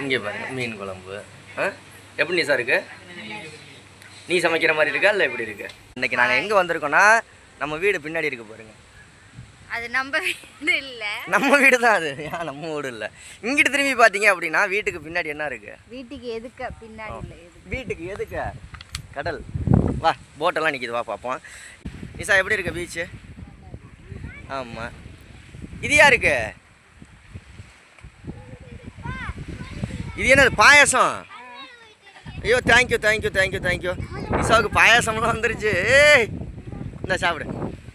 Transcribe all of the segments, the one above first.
இங்கே பாருங்க மீன் குழம்பு. ஆ? எப்படி நீ சார் இருக்கு? நீ சமைக்கிற மாதிரி இருக்கா இல்லை எப்படி இருக்கு? இன்னைக்கு நாங்கள் எங்கே வந்திருக்கோம்னா நம்ம வீடு பின்னாடி இருக்கு பாருங்க. அது நம்ம வீடு இல்ல. நம்ம வீடு தான் அது. ஏன் நம்ம வீடு இல்லை. இங்கிட்டு திரும்பி பார்த்தீங்க அப்படின்னா வீட்டுக்கு பின்னாடி என்ன இருக்கு? வீட்டுக்கு எதுக்க? பின்னாடி இல்ல வீட்டுக்கு எதுக்கு? கடல். வா போட்டெல்லாம் நிற்கிது வா பார்ப்போம் நிசா எப்படி இருக்கு பீச்சு ஆமாம் இது யாருக்கு? இது என்னது பாயாசம்? ஐயோ thank you thank you thank you thank you இசாவுக்கு பாயாசம்லாம் வந்துருச்சு. இந்த சாப்பிடு.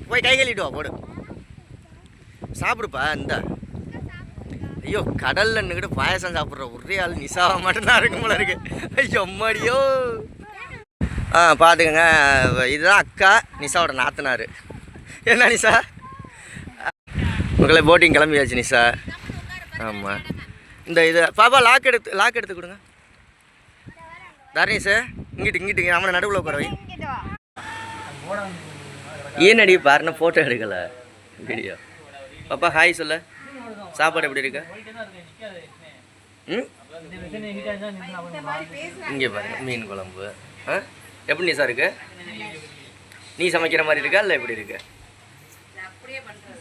போய் கை கழுவிட்டு வா போடு. சாப்பிடுப்பா இந்த. ஐயோ கடல்ல நின்றுக்கிட்டு பாயாசம் சாப்பிட்ற ஒரே ஆள் நிசாவை மட்டும்தான் இருக்கும் போல இருக்கு. ஐயோ அம்மாடியோ. ஆ பார்த்துக்கோங்க இதுதான் அக்கா நிசாவோட நாத்தனார். என்ன நிசா உங்களை போட்டிங் கிளம்பியாச்சு நிசா ஆமாம் இந்த இது பாப்பா லாக் எடுத்து லாக் எடுத்து கொடுங்க. தரணீஷ் இங்கிட்டு இங்கிட்டு அவனை நடுவில் உட்கார வை. இங்கிட்டு வா. ஃபோட்டோ எடுக்கல வீடியோ பாப்பா ஹாய் சொல்ல. சாப்பாடு எப்படி இருக்கு? ம்? இங்கே பாருங்க மீன் குழம்பு. ஆ? எப்படி நீ சார் இருக்கு? நீ சமைக்கிற மாதிரி இருக்கா இல்லை எப்படி இருக்கு?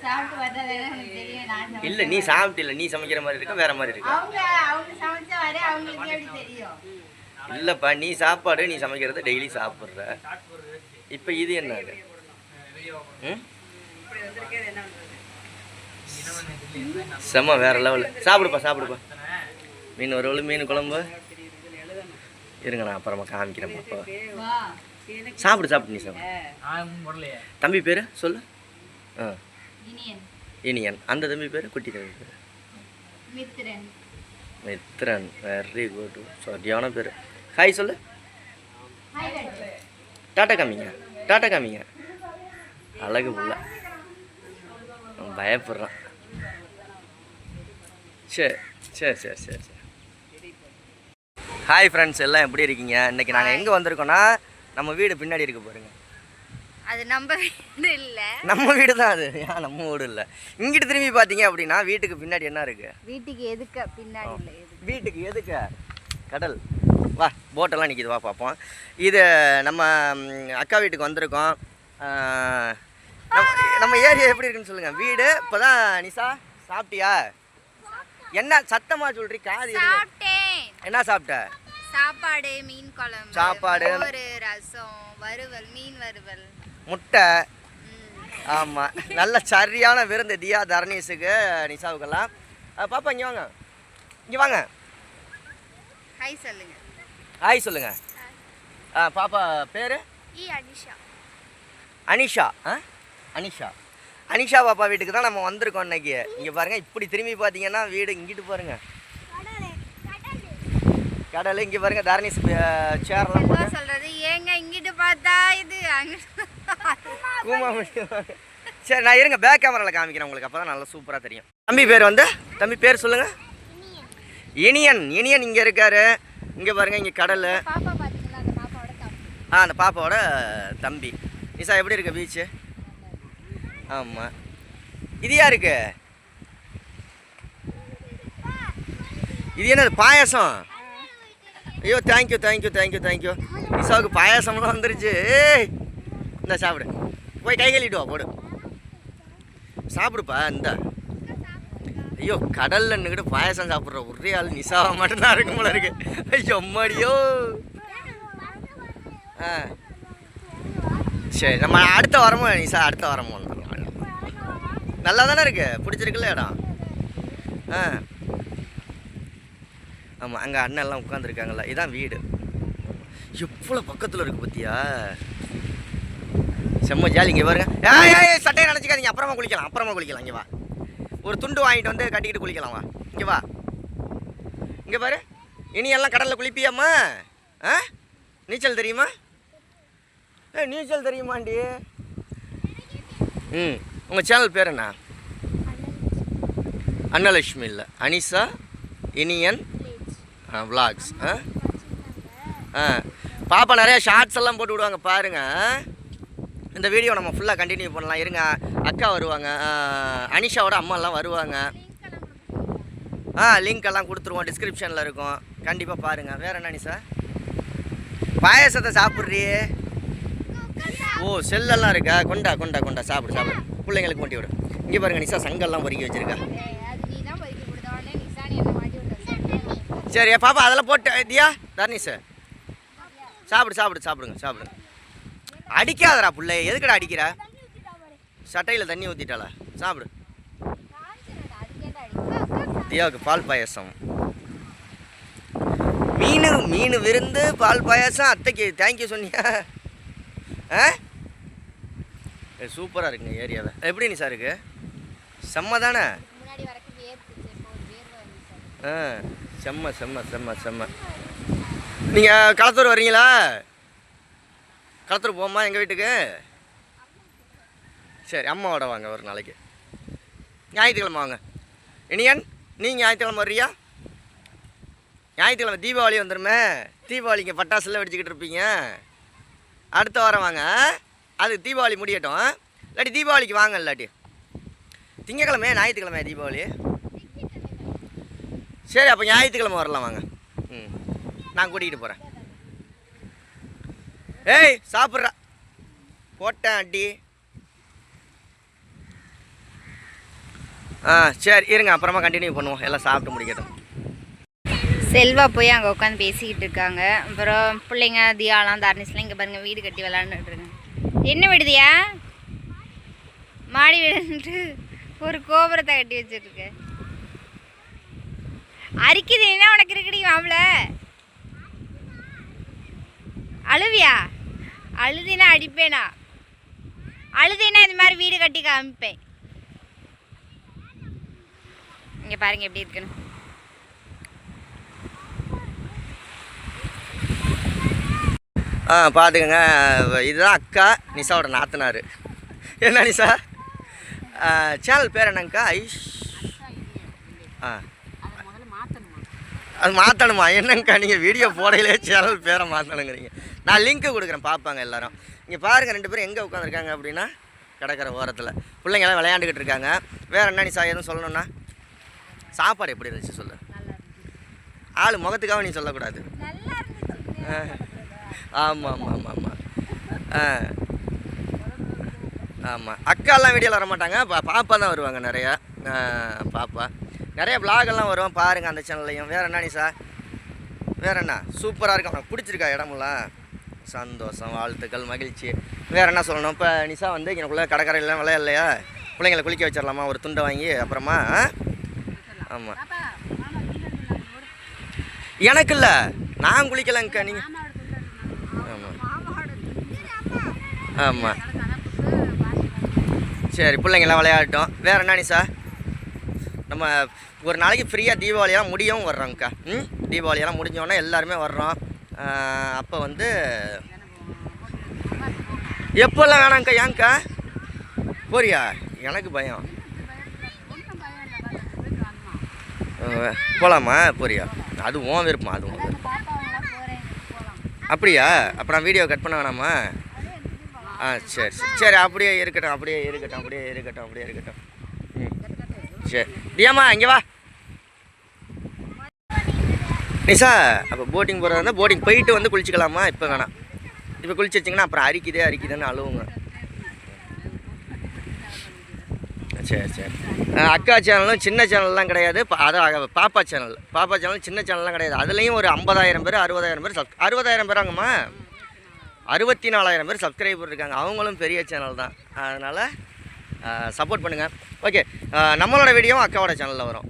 சாப்பிட்டு தெரியும். நான் சமைச்சேன். இல்லை நீ நீ சமைக்கிற மாதிரி இருக்கா வேற மாதிரி இருக்கா? அவங்க அவங்க சமைச்ச வரை அவங்களுக்கு எப்படி தெரியும். இல்லைப்பா நீ சாப்பாடு நீ சமைக்கிறத டெய்லி சாப்பிட்ற. இப்போ இது என்ன செம்ம வேற லெவலில் சாப்பிடுப்பா சாப்பிடுப்பா. மீன் ஒரு மீன் குழம்பு. இருங்க நான் அப்புறமா காமிக்கிறேன் சாப்பிடு சாப்பிடு நீ சாப்பிடு. தம்பி பேர் சொல்லு. ஆ. இனியன் இனியன் அந்த தம்பி பேர்? குட்டி தம்பி பேர்? மித்ரன். மித்ரன். வெரி குட் சரியான பேர். ஹாய் சொல்லு. டாட்டா காமிங்க. டாட்டா காமிங்க. அழகு புள்ள. பயப்படுறான். சரி சரி சரி சரி சரி ஹாய் ஃப்ரெண்ட்ஸ் எல்லாம் எப்படி இருக்கீங்க? இன்னைக்கு நாங்கள் எங்கே வந்திருக்கோம்னா நம்ம வீடு பின்னாடி இருக்கு பாருங்க அது நம்ம வீடு இல்ல. நம்ம வீடு தான் அது. ஏன் நம்ம வீடு இல்லை. இங்கிட்டு திரும்பி பார்த்தீங்க அப்படின்னா வீட்டுக்கு பின்னாடி என்ன இருக்கு? வீட்டுக்கு எதுக்க பின்னாடி இல்ல வீட்டுக்கு எதுக்கு? கடல். வா போட்டெல்லாம் நிற்கிது வா பார்ப்போம் இது நம்ம அக்கா வீட்டுக்கு வந்திருக்கோம். நம்ம- ஏரியா எப்படி இருக்குன்னு சொல்லுங்கள் வீடு இப்போ தான் நிசா சாப்பிட்டியா என்ன சத்தமாக சொல்றீ? காது என்ன சாப்பிட்ட? சாப்பாடு மீன் குழம்பு சாப்பாடு. ஒரு ரசம் வறுவல் மீன் வறுவல். முட்டை. ஆமாம் நல்ல சரியான விருந்து தியா தரணீஸுக்கு நிசாவுக்கெல்லாம். ஆ, பாப்பா இங்கே வாங்க. இங்கே வாங்க. ஹாய் சொல்லுங்க. ஹாய் சொல்லுங்கள் ஆ பாப்பா பேர்? ஈ அனிஷா. அனிஷா. ஆ? அனிஷா. அனிஷா பாப்பா வீட்டுக்கு தான் நம்ம வந்திருக்கோம் இன்னைக்கு. இங்கே பாருங்க இப்படி திரும்பி பார்த்தீங்கன்னா வீடு இங்கிட்டு பாருங்க. கடல் இங்கே பாருங்க தரணீஸ் சேர்லாம் சொல்றது? ஏங்க இங்கிட்டு பார்த்தா இது? அங்கிட்டு கூமா சரி நான் இருங்க பேக் கேமராவில் காமிக்கிறேன் உங்களுக்கு. அப்போ தான் நல்லா சூப்பராக தெரியும். தம்பி பேர் வந்து? தம்பி பேர் சொல்லுங்கள் இனியன். இனியன் இங்கே இருக்காரு. இங்கே பாருங்கள் இங்கே கடல். ஆ அந்த பாப்பாவோட தம்பி. நிசா எப்படி இருக்கு பீச்சு ஆமாம் இது யாருக்கு? இது என்னது பாயாசம்? ஐயோ thank you thank you thank you thank you நிசாவுக்கு பாயாசம்லாம் வந்துருச்சு. ஏய்! இந்த சாப்பிடு. போய் கை கழுவிட்டு வா போடு. சாப்பிடுப்பா இந்த. ஐயோ கடல்ல நின்றுக்கிட்டு பாயாசம் சாப்பிட்ற ஒரே ஆள் நிசாவை மட்டும்தான் இருக்கும் போல இருக்கு. ஐயோ அம்மாடியோ. ஆ. சரி நம்ம அடுத்த வாரமும் நிசா அடுத்த வாரமும் வந்துடலாம் நல்லா தானே இருக்கு? பிடிச்சிருக்குல்ல இடம். ஆ. ஆமாம் அங்கே அண்ணன் எல்லாம் உட்காந்துருக்காங்கல்ல இதான் வீடு. எவ்வளோ பக்கத்தில் இருக்கு பத்தியா? செம்ம ஜாலி இங்கே பாருங்க. ஏ சட்டையை நினச்சிக்காதீங்க. அப்புறமா குளிக்கலாம் அப்புறமா குளிக்கலாம். இங்கே வா. ஒரு துண்டு வாங்கிட்டு வந்து கட்டிக்கிட்டு குளிக்கலாம் வா. இங்கே வா. இங்கே பாரு. இனி எல்லாம் கடலில் குளிப்பியாம்மா? ஆ? நீச்சல் தெரியுமா? ஏ நீச்சல் தெரியுமாண்டி? ம். உங்கள் சேனல் பேர் என்ன? அன்னலட்சுமி இல்லை. அனிஷா இனியன் விளாக்ஸ் ஆ? ஆ. பாப்பா நிறையா ஷார்ட்ஸ் எல்லாம் போட்டு விடுவாங்க பாருங்கள் இந்த வீடியோ நம்ம ஃபுல்லாக கண்டினியூ பண்ணலாம். இருங்க அக்கா வருவாங்க. அனிஷாவோட அம்மாலாம் வருவாங்க. ஆ லிங்க் எல்லாம் கொடுத்துருவோம் டிஸ்கிரிப்ஷனில் இருக்கும். கண்டிப்பாக பாருங்கள் வேறு என்ன சார் பாயாசத்தை சாப்பிட்றியே? ஓ செல்லெல்லாம் இருக்கா? கொண்டா கொண்டா கொண்டா. சாப்பிடு சாப்பிடு. பிள்ளைங்களுக்கு கொண்டு விடு. இங்கே பாருங்க நிசா சங்கெல்லாம் பொறுக்கி வச்சிருக்கா. சரியா சரி பாப்பா அதெல்லாம் போட்டு தியா தர்ணி சார் சாப்பிடு சாப்பிடு சாப்பிடுங்க சாப்பிடுங்க. அடிக்காதடா பிள்ளை. எதுக்குடா அடிக்கிற? சட்டையில் தண்ணி ஊற்றிட்டாளா சாப்பிடு. தியாவுக்கு பால் பாயாசம். மீன் மீன் விருந்து பால் பாயாசம். அத்தைக்கு தேங்க்யூ சொன்னியா? ஆ? சூப்பராக இருக்குங்க ஏரியாவில் எப்படி நீ சார் இருக்கு செம்ம தானே? ஆ செம்ம செம்ம செம்ம செம்ம. நீங்கள் களத்தூர் வர்றீங்களா? களத்தூர் போமா எங்கள் வீட்டுக்கு? சரி அம்மாவோட வாங்க ஒரு நாளைக்கு. ஞாயிற்றுக்கிழமை வாங்க. இனியன் நீங்கள் ஞாயிற்றுக்கிழமை வர்றியா? ஞாயிற்றுக்கிழமை தீபாவளி வந்துடுமே தீபாவளி இங்கே பட்டாசுலாம் வெடிச்சுக்கிட்டு இருப்பீங்க. அடுத்த வாரம் வாங்க. அது தீபாவளி முடியட்டும். இல்லாட்டி தீபாவளிக்கு வாங்க இல்லாட்டி. திங்கக்கிழமை ஞாயிற்றுக்கிழமை தீபாவளி? சரி அப்போ ஞாயிற்றுக்கிழமை வரலாம் வாங்க. ம் நான் கூட்டிகிட்டு போகிறேன் ஏய் சாப்பிட்றா. போட்டேன் அடி. ஆ சரி இருங்க அப்புறமா கண்டினியூ பண்ணுவோம். எல்லாம் சாப்பிட்டு முடிக்கட்டும். செல்வா போய் அங்கே உட்காந்து பேசிக்கிட்டு இருக்காங்க. அப்புறம் பிள்ளைங்க தியாலாம் தர்னிஸ்லாம் இங்கே பாருங்க வீடு கட்டி விளாண்டுட்டு என்ன விடுதியா? மாடி வீடுன்ட்டு ஒரு கோபுரத்தை கட்டி வச்சுருக்கு. அரிக்குது என்ன உனக்கு இருக்குடி மாப்பிள. அழுவியா? அழுதினா அடிப்பேனா? அழுதினா இந்த மாதிரி வீடு கட்டி காமிப்பேன். இங்கே பாருங்கள் எப்படி இருக்குன்னு. ஆ பார்த்துக்கங்க. இதுதான் அக்கா நிஷாவோட நாத்தனார். என்ன நிஷா சேனல் பேர் என்னங்கக்கா? ஐஷ். ஆ. அது மாற்றணுமா என்னங்கக்கா நீங்கள் வீடியோ போடையிலே சேனல் பேரை மாற்றணுங்கிறீங்க நான் லிங்க்கு கொடுக்குறேன் பார்ப்பாங்க எல்லாரும். இங்கே பாருங்கள் ரெண்டு பேரும் எங்கே உட்காந்துருக்காங்க அப்படின்னா கிடக்கிற ஓரத்தில். பிள்ளைங்களாம் விளையாண்டுக்கிட்டு இருக்காங்க. வேறு என்ன நீ சார் எதுவும் சொல்லணும்னா? சாப்பாடு எப்படி இருந்துச்சு சொல்லு. ஆள் முகத்துக்காக நீ சொல்லக்கூடாது. ஆமாம் ஆமாம் ஆமாம் ஆமாம் ஆ. ஆமாம் அக்காலாம் வீடியோவில் வர மாட்டாங்க பா பாப்பா தான் வருவாங்க நிறையா. பாப்பா. நிறைய விளாகெல்லாம் வரும் பாருங்கள் அந்த சேனல்லையும் வேறு என்ன நிஷா வேறு என்ன? சூப்பராக இருக்கும் உனக்கு பிடிச்சிருக்கா இடமெல்லாம்? சந்தோஷம் வாழ்த்துக்கள் மகிழ்ச்சி. வேறு என்ன சொல்லணும்? இப்போ நிசா வந்து எனக்குள்ளே கடற்கரையெல்லாம் விளையாடலையா? பிள்ளைங்களை குளிக்க வச்சிடலாமா? ஒரு துண்டை வாங்கி அப்புறமா ஆமாம் எனக்கு இல்லை. நான் குளிக்கலங்கக்கா நீங்கள் ஆமாம் ஆமாம் சரி பிள்ளைங்கெல்லாம் விளையாடட்டும். வேறு என்ன நிஷா நம்ம ஒரு நாளைக்கு ஃப்ரீயாக தீபாவளியெல்லாம் முடியவும் வர்றோங்க்கா ம்? தீபாவளியெல்லாம் முடிஞ்சோடனே எல்லாருமே வர்றோம். அப்போ வந்து எப்போல்லாம் வேணாங்க்கா ஏங்க்கா போறியா? எனக்கு பயம். போகலாமா போறியா? அது ஓன் விருப்பம் அது ஓன் விருப்பம். அப்படியா? அப்போ நான் வீடியோ கட் பண்ண வேணாமா? ஆ சரி சரி. சரி அப்படியே இருக்கட்டும் அப்படியே இருக்கட்டும் அப்படியே இருக்கட்டும் அப்படியே இருக்கட்டும். சரி தியாமா இங்கே வா. நிஷா அப்போ போட்டிங் போகிறதா இருந்தால் போட்டிங் போயிட்டு வந்து குளிச்சுக்கலாமா? இப்போ வேணாம். இப்போ குளிச்சு வச்சிங்கன்னா அப்புறம் அரிக்குதே அரிக்குதுன்னு அழுவுங்க. சரி சரி. அக்கா சேனலும் சின்ன சேனல்லாம் கிடையாது. பா- அதான் பாப்பா சேனல். பாப்பா சேனல் சின்ன சேனல்லாம் கிடையாது. அதுலேயும் ஒரு ஐம்பதாயிரம் பேர் அறுபதாயிரம் பேர் சப் அறுபதாயிரம் பேராங்கம்மா? அறுபத்தி நாலாயிரம் பேர் சப்ஸ்கிரைபர் இருக்காங்க. அவங்களும் பெரிய சேனல் தான். அதனால் சப்போர்ட் பண்ணுங்கள் ஓகே நம்மளோட வீடியோவும் அக்காவோட சேனலில் வரும்.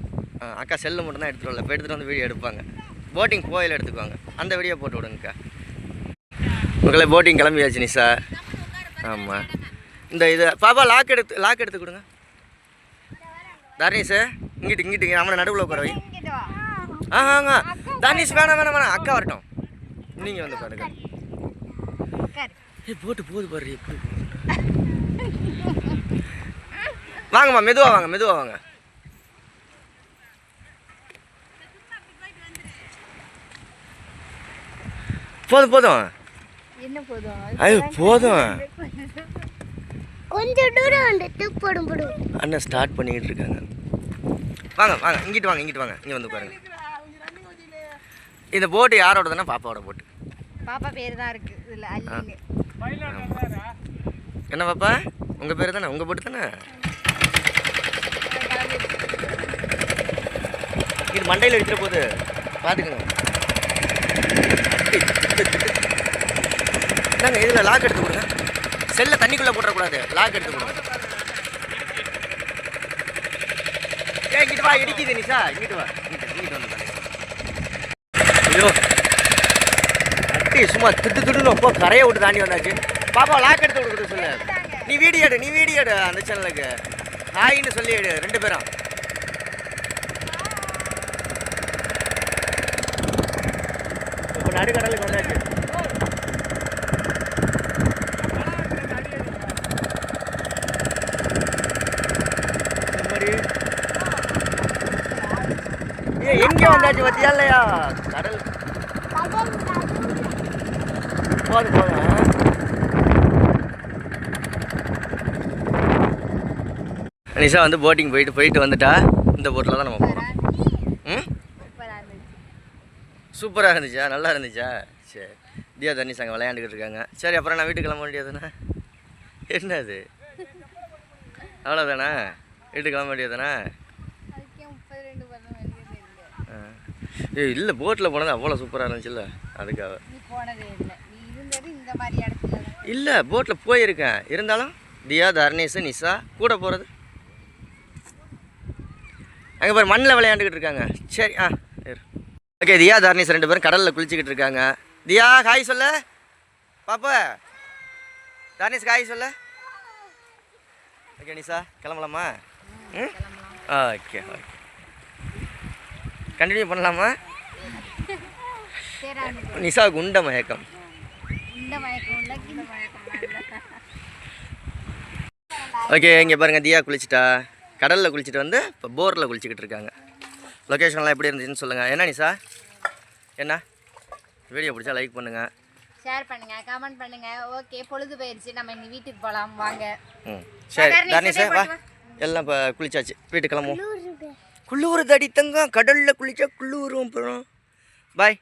அக்கா செல்லு மட்டும் தான் எடுத்துகிட்டு வரல. இப்போ எடுத்துகிட்டு வந்து வீடியோ எடுப்பாங்க. போட்டிங் போயில் எடுத்துக்குவாங்க. அந்த வீடியோ போட்டு விடுங்கக்கா. உங்களை போட்டிங் கிளம்பியாச்சு நிஷா. ஆமாம் இந்த இது பாப்பா லாக் எடுத்து லாக் எடுத்து கொடுங்க. தர்ணீஸ் இங்கிட்டு இங்கிட்டு நம்மளை நடுவில் உட்கார வை. ஆஹாங்க தர்ணீஸ் வேணாம் வேணாம் வேணாம். அக்கா வரட்டும். நீங்கள் வந்து பாருங்க ஏய் போட்டு போகுது பாரு எப்படி வாங்கம்மா மெதுவாக வாங்க மெதுவாக வாங்க. போதும் போதும். என்ன போதும்? ஐயோ போதும். கொஞ்சம் தூரம் வந்துட்டு போடும் போடும். அண்ணன் ஸ்டார்ட் பண்ணிக்கிட்டு இருக்காங்க. வாங்க வாங்க இங்கிட்டு வாங்க இங்கிட்டு வாங்க. இங்கே வந்து பாருங்க இந்த போட்டு யாரோடதுன்னா பாப்பாவோட போட்டு. பாப்பா பேர் தான் இருக்கு. இதில் என்ன பாப்பா? உங்கள் பேர் தானே? உங்கள் போட்டு தானே? இது மண்டையில் அடிக்கிற போது பார்த்துக்குங்க என்னங்க இதில் லாக் எடுத்து கொடுங்க. செல்லை தண்ணிக்குள்ளே போட்டுறக்கூடாது. லாக் எடுத்து கொடுங்க. ஏய் இங்கிட்டு வா இடிக்குது நிஷா. இங்கிட்டு வா. இங்கிட்டு இங்கிட்டு வந்து ஐயோ. அட்டி சும்மா திட்டு திட்டுன்னு அப்போ கரையை விட்டு தாண்டி வந்தாச்சு. பாப்பா லாக் எடுத்து கொடுக்குறது சொல்லு. நீ வீடியோ எடு நீ வீடியோ எடு அந்த சேனலுக்கு ஹாய்னு சொல்லி எடு ரெண்டு பேரும் இப்போ நடுக்கடலுக்கு வந்தாச்சு. எங்கே வந்தாச்சு பத்தியா இல்லையா? கடல். போதும் போதும் நிஷா வந்து போட்டிங் போயிட்டு போயிட்டு வந்துட்டா. இந்த போட்டில் தான் நம்ம போகிறோம் ம் சூப்பராக இருந்துச்சு சூப்பராக இருந்துச்சா? நல்லா இருந்துச்சா? சரி தியா தண்ணி அங்கே விளையாண்டுக்கிட்டு இருக்காங்க. சரி அப்புறம் நான் வீட்டுக்கு கிளம்ப வேண்டியதுண்ணா என்ன அது அவ்வளோதானே வீட்டுக்கு கிளம்ப வேண்டியதுண்ணா வேண்டியது இல்லை. போட்டில் போனது அவ்வளோ சூப்பராக இருந்துச்சுல்ல அதுக்காக. இல்லை. போட்டில் போயிருக்கேன். இருந்தாலும் தியா தர்ணேஷ் நிஷா கூட போகிறது அங்கே பாரு மண்ணில் விளையாண்டுக்கிட்டு இருக்காங்க. சரி ஆ. ஓகே தியா தர்ணேஷ் ரெண்டு பேரும் கடலில் குளிச்சுக்கிட்டு இருக்காங்க. தியா ஹாய் சொல்ல. பாப்பா. தர்ணேஷ் ஹாய் சொல்ல. ஓகே நிஷா கிளம்பலாமா? ம்? ஓகே ஓகே கண்டினியூ பண்ணலாமா? சரி நிஷாவுக்கு உண்ட மயக்கம். ஓகே இங்கே பாருங்க தியா குளிச்சிட்டா. கடலில் குளிச்சுட்டு வந்து இப்போ போரில் குளிச்சுக்கிட்டு இருக்காங்க. லொக்கேஷன்லாம் எப்படி இருந்துச்சுன்னு சொல்லுங்கள் என்ன நிஷா? என்ன? வீடியோ பிடிச்சா லைக் பண்ணுங்கள் ஷேர் பண்ணுங்க கமெண்ட் பண்ணுங்க. ஓகே பொழுது போயிருச்சு. நம்ம இனி வீட்டுக்கு போகலாம் வாங்க. ம் சரி. சார் வா. எல்லாம் இப்போ குளிச்சாச்சு. வீட்டுக்கு கிளம்புவோம். குள்ளூர் தடி தங்கம். கடலில் குளிச்சா குள்ளூரும் அப்புறம். பாய்